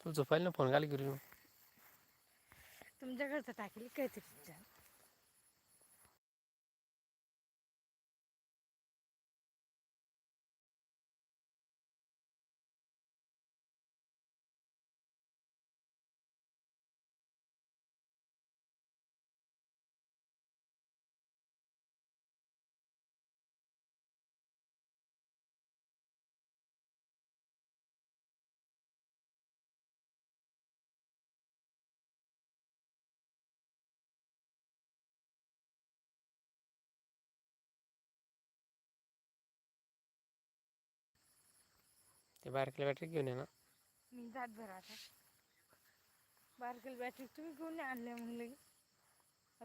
तू झोपायला ना फोन घाल करू तुमच्या घरचं टाकेल काय ते ते बारकीला बॅटरी घेऊन ये ना. मी जात भर आता. बारकेल बॅटरी तुम्ही घेऊन नाही आणले म्हणलं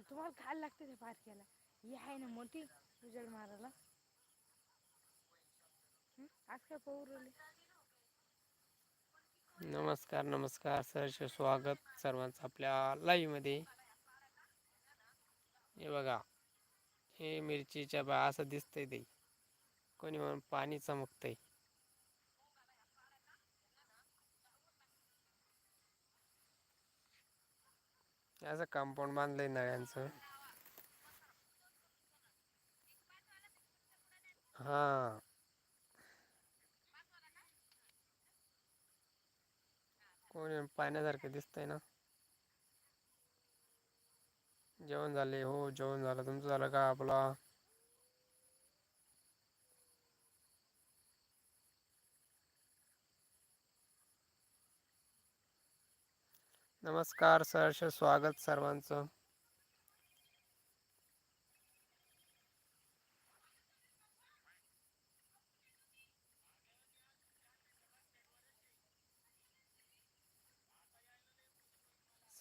तुम्हाला खायला लागते ते बारक्याला. ही आहे ना मोठी उजळ मारायला? आज काय पाहू राहिले? नमस्कार नमस्कार. सहर्ष स्वागत सर्वांचं आपल्या लाईव्हमध्ये हे बघा हे मिरचीच्या बा असं दिसतंय ते. कोणी म्हणून पाणी चमकतंय. असं कंपाऊंड बांधलंय नळ्यांचं. हां. कोणी पाण्यासारखं दिसतंय ना. जेवण झाले हो जेवण झालं. तुमचं झालं का आपला? नमस्कार सहर्ष स्वागत सर्वांचं.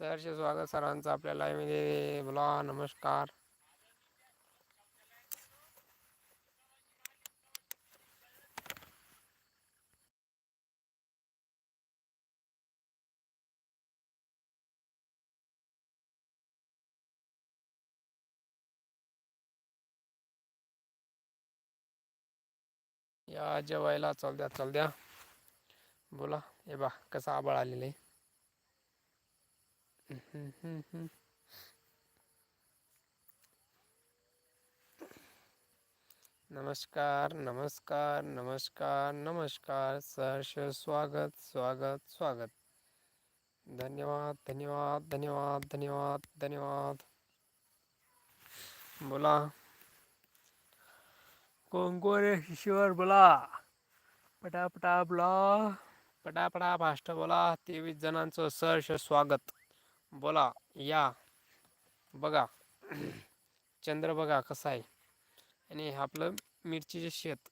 सहर्ष स्वागत सर्वांचं आपल्या लाईव्हमध्ये बोला नमस्कार. या जेवायला चाल द्या चाल द्या. बोला हे बा कसं आबाळ आलेलं आहे. नमस्कार नमस्कार नमस्कार नमस्कार. सहर्ष स्वागत स्वागत स्वागत. धन्यवाद धन्यवाद धन्यवाद धन्यवाद धन्यवाद. बोला. कोंगोरे कोण बोला. पटापटा बोला. पटापटा फास्ट बोला. तेवीस जणांचं सहर्ष स्वागत. बोला या. बघा. चंद्र बघा कसा आहे. आणि आपलं मिरचीचे शेत.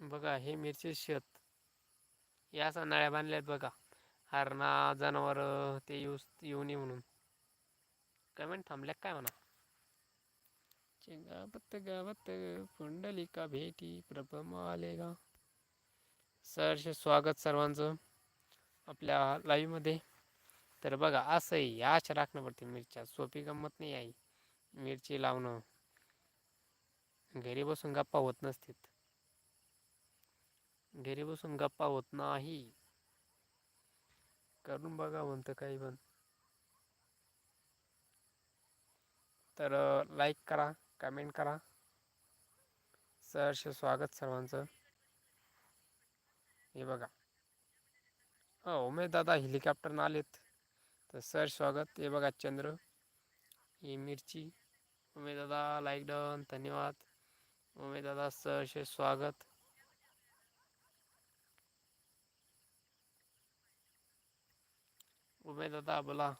बघा हे मिरची शेत. या असा नळ्या बांधल्यात बघा. हरणा जनावर ते येऊ येऊ नये म्हणून. काय म्हण थांबल्या काय म्हणा. चे गावत पुंडलिका भेटी प्रभम आलेगा सहर्ष स्वागत सर्वांचं आपल्या लाईव्हमध्ये तर बघा असंही याच राखणं पडते मिरच्या. सोपी गंमत नाही आहे. मिरची लावणं. घरी बसून गप्पा होत नसतील घरी बसून गप्पा होत नाही. करून बघा म्हणतं काही पण. तर लाईक करा. कमेंट करा. सहर्ष स्वागत सर्वांचं. हे बघा. हो उमेद दादा हेलिकॉप्टरनं आलेत. तर सर स्वागत. हे बघा चंद्र. ही मिरची. उमेद दादा लाईक डन धन्यवाद. उमेद दादा सहर्ष स्वागत. उमेद दादा बोला.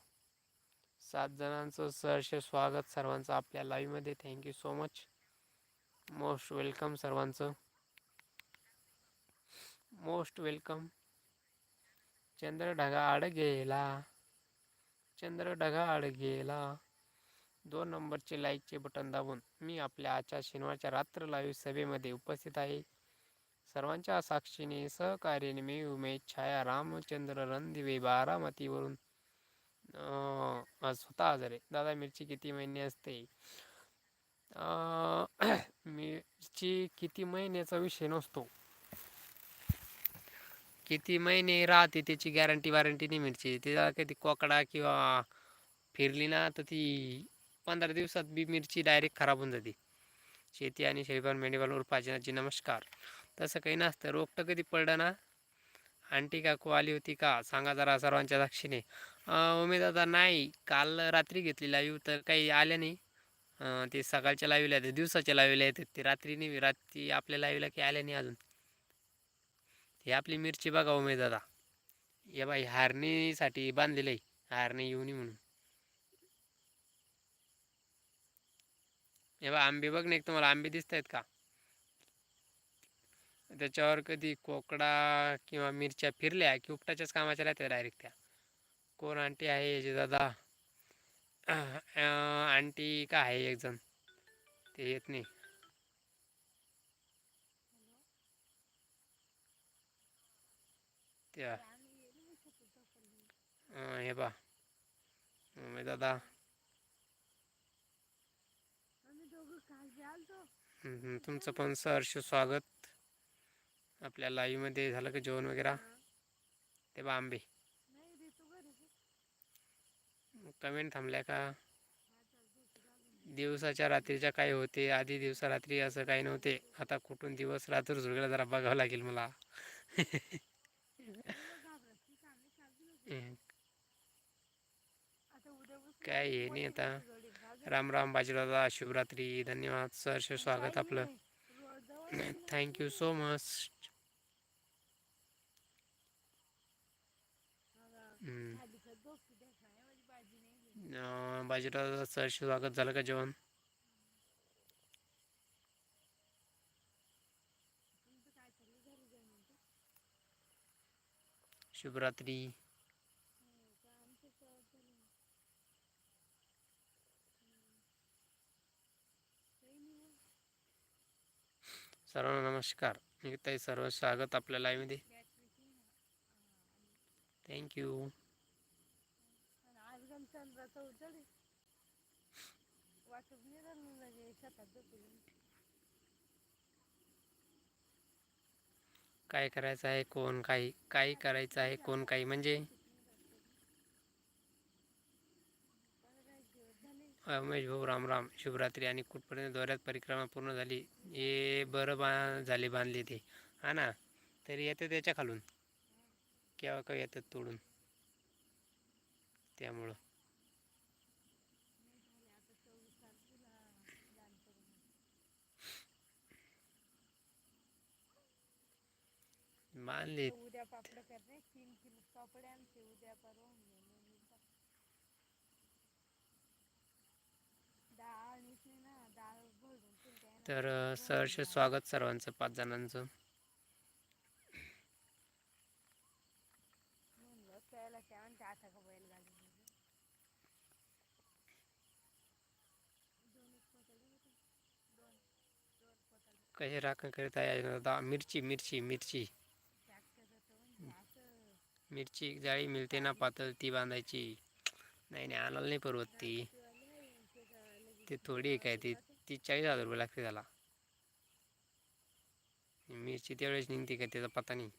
सात जणांचं सहर्ष स्वागत सर्वांचं आपल्या लाईव्हमध्ये thank you so much most welcome सर्वांचं. मोस्ट वेलकम चंद्र ढगा आड गेला. चंद्र ढगा आड गेला. दोन नंबरचे लाईकचे बटन दाबून मी आपल्या आजच्या शनिवारच्या रात्र लाईव्ह सभेमध्ये उपस्थित आहे. सर्वांच्या साक्षीने सहकार्याने मी उमेश छाया रामचंद्र रणदिवे बारामतीवरून आज स्वतः आजार आहे. दादा मिरची किती महिने असते? अं, मिरची किती महिन्याचा विषय नसतो. किती महिने राहते त्याची गॅरंटी वॉरंटी नाही मिरची. त्याला कधी कोकडा किंवा फिरली ना तर ती पंधरा दिवसात बी मिरची डायरेक्ट खराब होऊन जाते. शेती आणि शेळीपालन मेंढीपालन उर्पाजनाची नमस्कार. तसं काही नसतं. रोगटं कधी पडलं ना आंटी काकू आली होती का? सांगा जरा सर्वांच्या साक्षीने. उमेद आता नाही. काल रात्री घेतली लाईव्ह तर काही आल्या नाही. ते सकाळच्या लाईव्हला येतात दिवसाच्या लाईव्हला येतात ते. रात्री नाही रात्री आपल्या लाईव्हला काही आल्या नाही अजून. हे आपली मिरची बघा उमेद दादा या बाई हारणीसाठी बांधलेलं आहे. हारणी येऊ नये म्हणून. हे बा आंबे बघ ना एक तुम्हाला. आंबे दिसत आहेत का? त्याच्यावर कधी कोकडा किंवा मिरच्या फिरल्या की उपटाच्याच कामाच्या राहत्या डायरेक्ट त्या. कोण आंटी आहे याचे दादा? आंटी का आहे एक जण ते येत नाही. त्या. हे बा उमेद दादा. तुमचं पण सहर्ष स्वागत. आपल्या लाईव्हमध्ये झालं का जेवण वगैरे? ते बा आंबे कमेंट थांबल्या का? दिवसाच्या रात्रीच्या काय होते? आधी दिवसा रात्री असं काही नव्हते. आता कुठून दिवस रात्र झुळगायला जरा बघावं लागेल मला. काय हे नाही आता. राम राम बाजीराजा शुभरात्री. धन्यवाद. सहर्ष स्वागत आपलं. Thank you so much Bajirao sir स्वागत झालं का जेवण? शुभरात्री. सर्वांना नमस्कार. मी ताई सर्व स्वागत आपल्या लाईव्हमध्ये थँक्यू चंद्राचा उजळ. वाटप लगे शेतात. काय करायचं आहे कोण काही काही करायचं आहे कोण काही म्हणजे. उमेश भाऊ राम राम शुभरात्री आणि कुठपर्यंत दौऱ्यात परिक्रमा पूर्ण झाली हे बरं बा झाले बांधले ते हा ना तरी येते त्याच्या खालून केव्हा केव्हा येतात तोडून. त्यामुळं. तर उद्या पापड करणे तीन किलो पापड आमचे परवा. तर सहर्ष स्वागत सर्वांचं पाच जणांचं म्हणलं त्याला काय म्हणते आता का बैलगाडी दोन एक पोतडे होते. दोन दोन पोतडे कसे राखण करीत आहे? दा मिरची मिरची मिरची. मिरची जाळी मिळते ना पातळ ती बांधायची. नाही नाही आणायला नाही परवत ती. ते थोडी आहे काय ती ती चाळीस हजार रुपये लागते त्याला. मिरची त्यावेळेस निघते का त्याचा पत्ता नाही.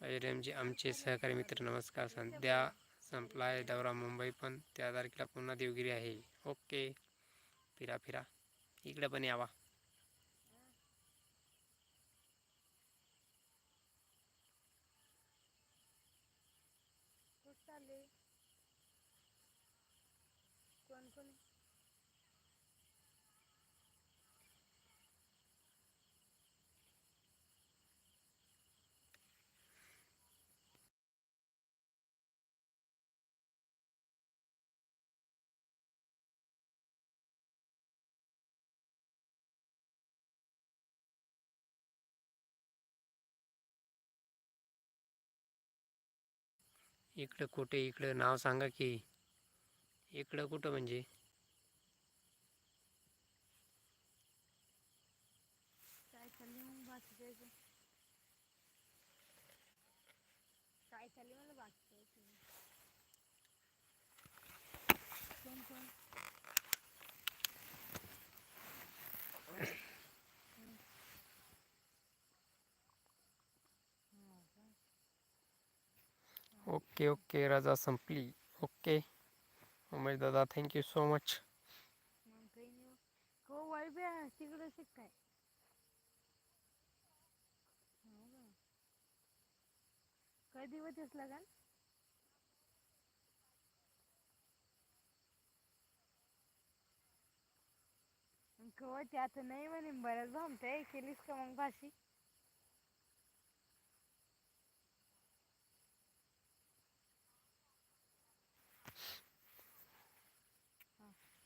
अजयरामजी आमचे सहकारी मित्र नमस्कार. सध्या संपला आहे दौरा. मुंबई पण त्या तारखेला पुन्हा देवगिरी आहे. ओके. फिरा फिरा. इकडे पण यावा कुठं चालले कोण कोण आहे? इकडं कुठे इकडं नाव सांगा की. इकडं कुठं म्हणजे काय चालले मग बाकी द्यायचं काय चालले मला बाकी द्यायचं कोण कोण ओके ओके रजा संपली. ओके. उमेश दादा थँक्यू सो मच हो. काय हो कधी होतेस लगन आता नाही म्हणे. बऱ्याच भामते केलीस का मग भाशी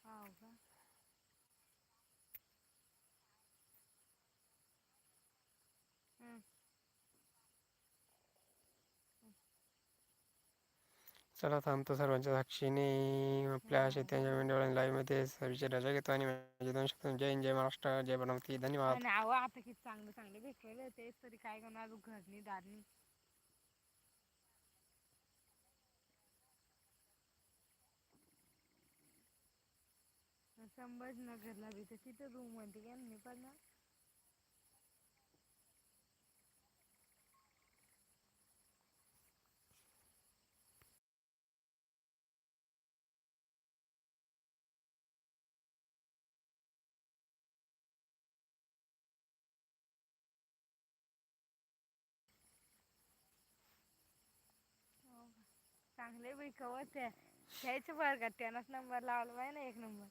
हा हो का हं. चला थांबतो सर्वांच्या साक्षीने आपल्या. शेत्यांच्या मेंढ्या लाईव्हमध्ये सर्विसची रजा घेतो आणि माझे दोन शब्द जय हिंद, जय महाराष्ट्र जय बनवती धन्यवाद. आता किती चांगलं चांगले भेटलेले तेच तरी काय करणार? घरनी दारनी. संभाजीनगरला तर तिथं रूममध्ये काय? नाही पण चांगले बाई कवच आहे. घ्यायचं बरं का? त्यानंच नंबर लावला पाहिजे ना एक नंबर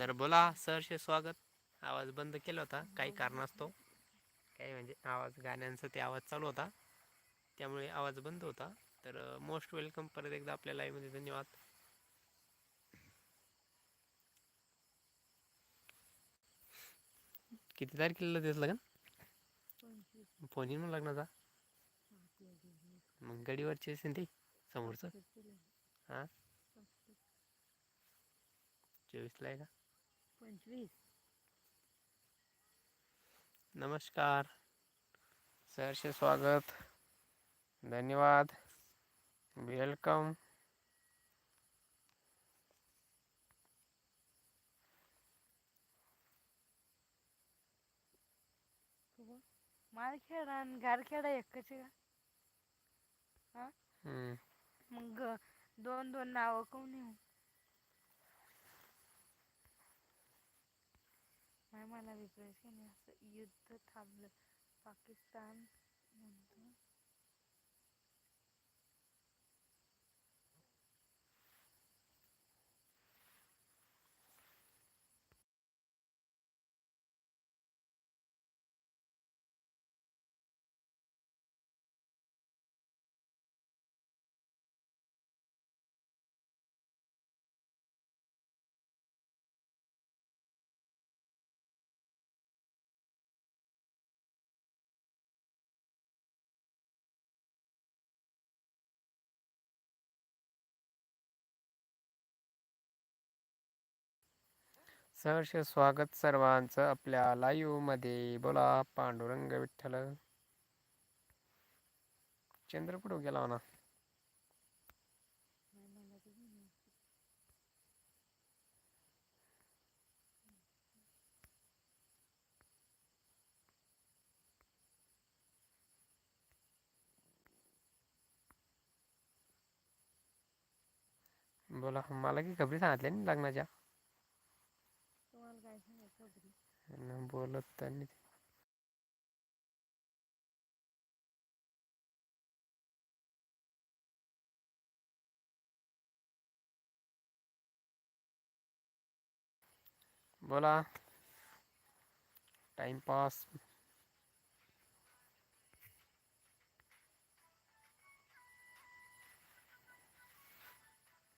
तर बोला सरचे स्वागत. आवाज बंद केला होता काही कारणास्तव. काही म्हणजे आवाज गाण्यांचा ते आवाज चालू होता. त्यामुळे आवाज बंद होता. तर मोस्ट वेलकम परत एकदा आपल्या लाईव्हमध्ये धन्यवाद. किती तारखेला तेच का पंचवीस फोन मग लग्नाचा. मग गडीवरची असेल ते समोरचं. हां? चोवीसला आहे का पंचवीस नमस्कार सरचे स्वागत धन्यवाद वेलकम। मालखेडा आणि गारखेडा एकच आहे का? हम्म. मग दोन दोन नावं कोण येऊ मला विचारायचं असं युद्ध थांबलं. पाकिस्तान सहर्ष स्वागत सर्वांचं आपल्या लाईव्हमध्ये बोला पांडुरंग विठ्ठल. चंद्र कुठं गेला म्हणा? बोला मला की खबरी सांगितल्या लग्नाच्या तुम्हाला काय सांगायचं खबरी न बोलत त्यांनी बोला टाइमपास